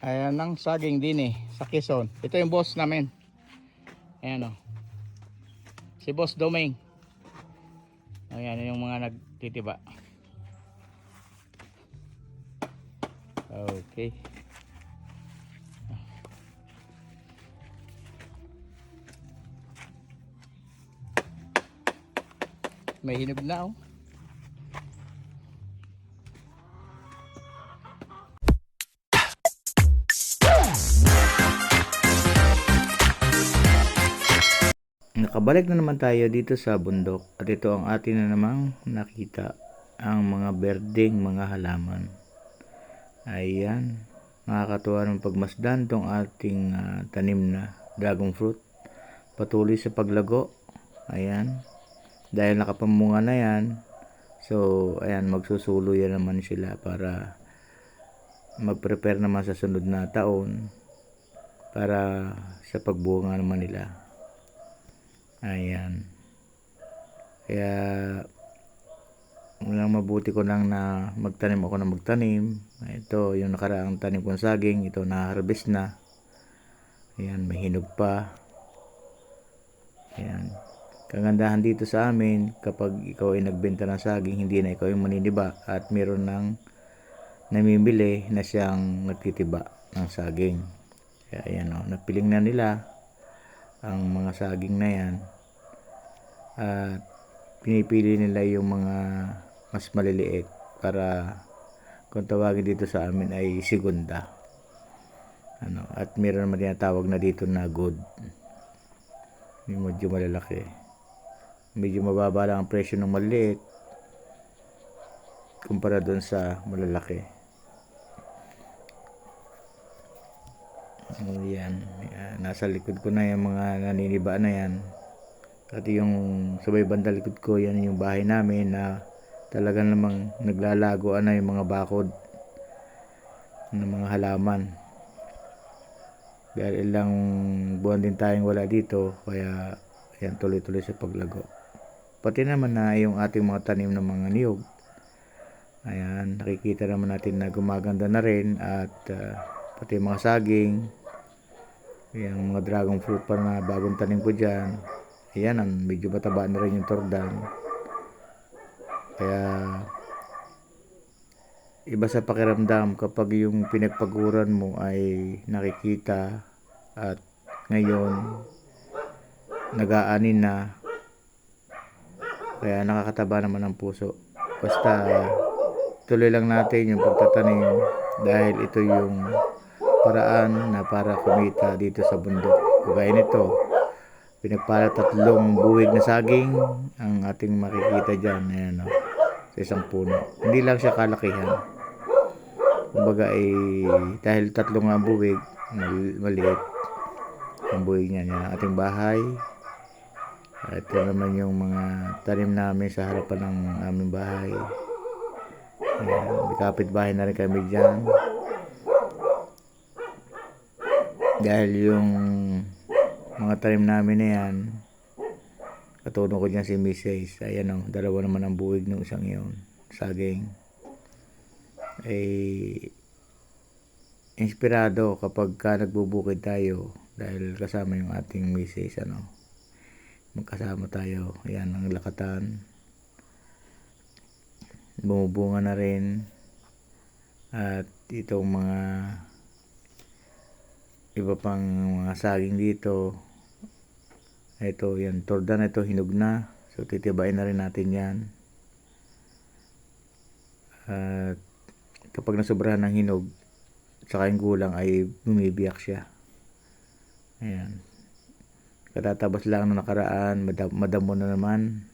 Ayan ang saging din eh, sa Quezon. Ito yung boss namin. Ayan o. Si Boss Doming. Ayan yung mga nagtitiba. Okay. May hinog na oh. Nakabalik na naman tayo dito sa bundok at ito ang atin na namang nakita ang mga berdeng mga halaman. Ayan, nakakatuwa ng pagmasdan tong ating ah, tanim na dragon fruit. Patuloy sa paglago. Ayan, dahil nakapamunga na yan, so ayan, magsusulo yan naman sila para mag-prepare naman sa sunod na taon para sa pagbunga naman nila. Ayan. Kaya walang mabuti ko lang na magtanim ako na magtanim. Ito, yung nakaraang tanim kong saging, ito na-harvest na. Ayan, may hinog pa. Ayan. Kagandahan dito sa amin, kapag ikaw ay nagbenta ng saging, hindi na ikaw yung maniniba at meron ng namimili na siyang nagtitiba ng saging. Kaya ayan o, napiling na nila ang mga saging na yan. At pinipili nila yung mga mas maliliit para kung tawagin dito sa amin ay segunda. Ano at meron naman tinatawag na dito na good. Yung medyo malalaki. Medyo mababa lang ang presyo ng maliliit kumpara doon sa malalaki Oh, yan. Yan. Nasa likod ko na yung mga naniniba na yan. At yung sabay banda likod ko, yan yung bahay namin na talagang namang naglalago na yung mga bakod ng mga halaman. Dahil ilang buwan din tayong wala dito, kaya yan tuloy-tuloy sa paglago. Pati naman na yung ating mga tanim ng mga niyog. Ayan, nakikita naman natin na gumaganda na rin at ah, pati mga saging, yung mga dragon fruit pa na bagong tanim ko dyan. Ayan, ang medyo mataba na rin yung tordan. Kaya, iba sa pakiramdam kapag yung pinagpaguran mo ay nakikita at ngayon, nag-aanin na. Kaya nakakataba naman ang puso. Basta, tuloy lang natin yung pagtatanim dahil ito yung paraan na para kumita dito sa bundok. Kagaya nito, pinagpala tatlong buwig na saging ang ating makikita dyan ayan, o, sa isang puno. Hindi lang siya kalakihan. Kumbaga ay dahil tatlong nga buwig, mal- maliit ang buwig niyan. Yan ang ating bahay. Ito naman yung mga tanim namin sa harapan ng aming bahay. Ayan, may kapitbahay na rin kami dyan. Dahil yung mga tanim namin na yan, katulong ko dyan si Mrs. Ayan o, dalawa naman ang buwig ng isang yun. Saging. Eh, inspirado kapag ka nagbubukid tayo dahil kasama yung ating Mrs. Ano, magkasama tayo. Ayan ang lakatan. Bumubunga na rin. At itong mga iba pang mga saging dito. Ito yan torda na ito hinog na. So titibain na rin natin yan. At kapag nasobrahan ng hinog saka yung gulang ay bumibiyak siya. Ayan. Katatabas lang ng nakaraan madam, madamo na naman.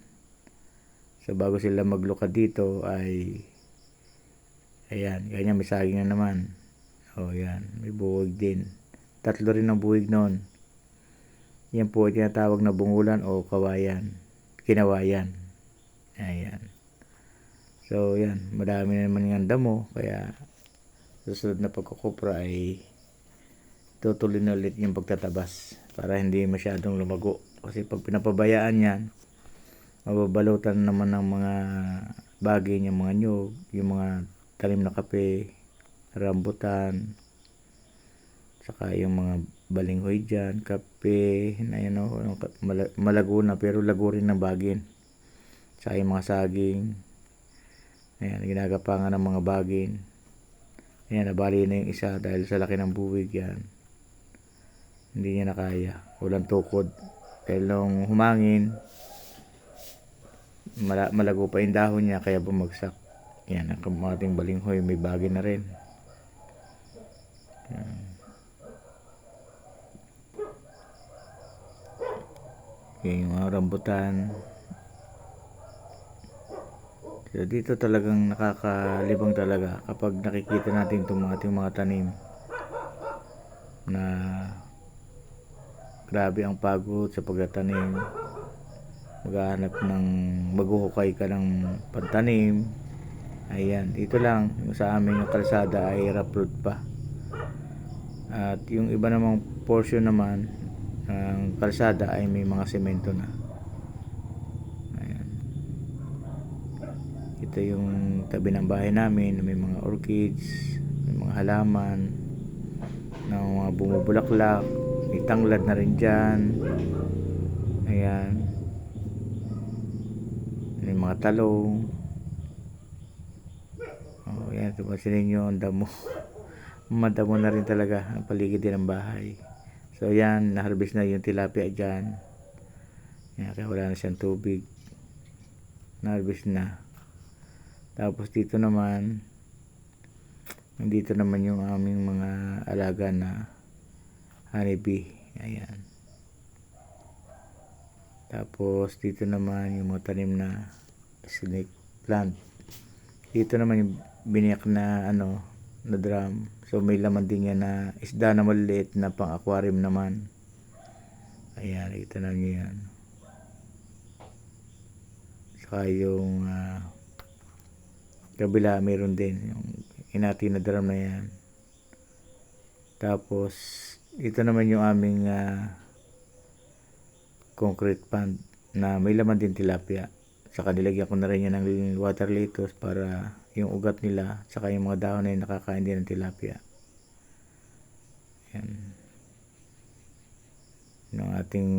So bago sila maglukad dito ay ayan ganyan may saging na naman. Oh yan may buwag din tatlo rin ang buwig noon. Yan po ay tinatawag na bungulan o kawayan. Kinawayan. Ayan. So, yan. Madami na naman yung damo. Kaya, susunod na pagkukupra ay tutuloy na ulit yung pagtatabas para hindi masyadong lumago. Kasi pag pinapabayaan yan, mababalutan naman ng mga bagay niya, mga nyug, yung mga talim na kape, rambutan, Saka yung mga balinghoy dyan, kape, na yun o, ka- mala- malago na pero lago rin ng bagin. Saka yung mga saging. Ayan, ginagapangan ng mga bagin. Ayan, nabali na yung isa dahil sa laki ng buwig yan. Hindi niya na kaya. Walang tukod. Dahil nung humangin, mala- malago pa yung dahon niya kaya bumagsak. Yan, ang ating balinghoy, may bagin na rin. Yung mga rambutan. So, dito talagang nakakalibang talaga kapag nakikita natin itong mga ating mga tanim na grabe ang pagod sa pagtatanim. Maghahanap ng maghuhukay ka ng pantanim. Ayan dito lang. Yung sa aming kalsada ay rough pa. At yung iba namang portion naman ng kalsada ay may mga semento na. Ayan. Ito yung tabi ng bahay namin may mga orchids may mga halaman na mga bumubulaklak may tanglad na rin dyan. Ayan. May mga talong. Oh yan tumasin ninyo ang damo. Madamo na rin talaga ang paligid din ng bahay so yan na-harvest na yung tilapia dyan. Yan, kaya wala na siyang tubig. Na-harvest na. Tapos dito naman nandito naman yung aming mga alaga na honeybee. Ayan. Tapos dito naman yung mga tanim na snake plant. Dito naman yung biniyak na ano na drum so may laman din yan na isda na maliliit na pang aquarium naman. Ayan nakita na nyo yan. Saka yung ah, kabila meron din yung inati na drum na yan. Tapos ito naman yung aming ah, concrete pond na may laman din tilapia. Saka nilagyan ko na rin yan ng water lettuce para yung ugat nila saka yung mga dahon na yun nakakain din ng tilapia. Yan. Yung ating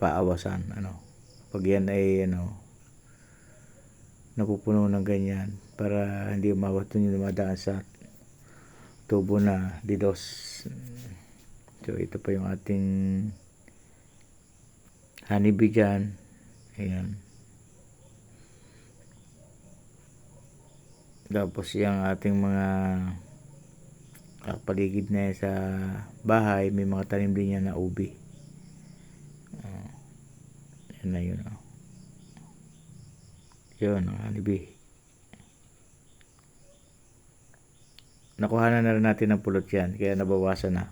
paawasan ano. Pag yan ay ano napupuno ng ganyan para hindi umawat yung dumadaan sa tubo na didos. So ito pa yung ating honeybee dyan ayan tapos yung ating mga paligid na sa bahay may mga tanim din yan na ubi. Uh, yan na yun oh. yun ang honeybee nakuha na rin natin ng pulot yan kaya nabawasan na.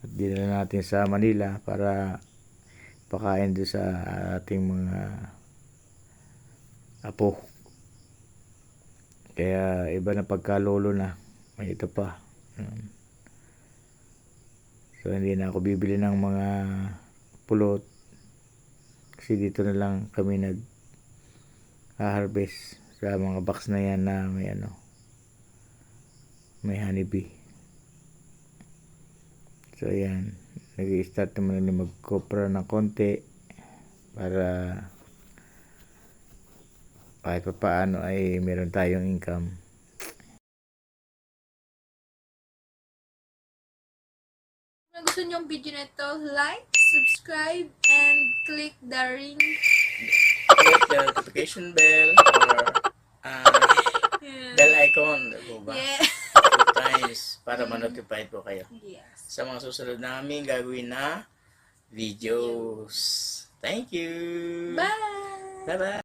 At dinala natin sa Manila para pakain doon sa ating mga apo kaya iba na pagkalolo na may ito pa. Yun. so hindi na ako bibili ng mga pulot. Kasi dito na lang kami nag harvest sa mga box na yan na may ano may honeybee so ayan. Nag-start naman na mag-copra ng konti para kahit pa paano ay meron tayong income Kung gusto niyo ang video na ito, like, subscribe, and click the ring. click the notification bell or uh, Yeah. bell icon, diba ba? Yeah. Two times para ma-notify po kayo Yes. sa mga susunod namin gagawin na videos. Thank you! Bye! Bye-bye!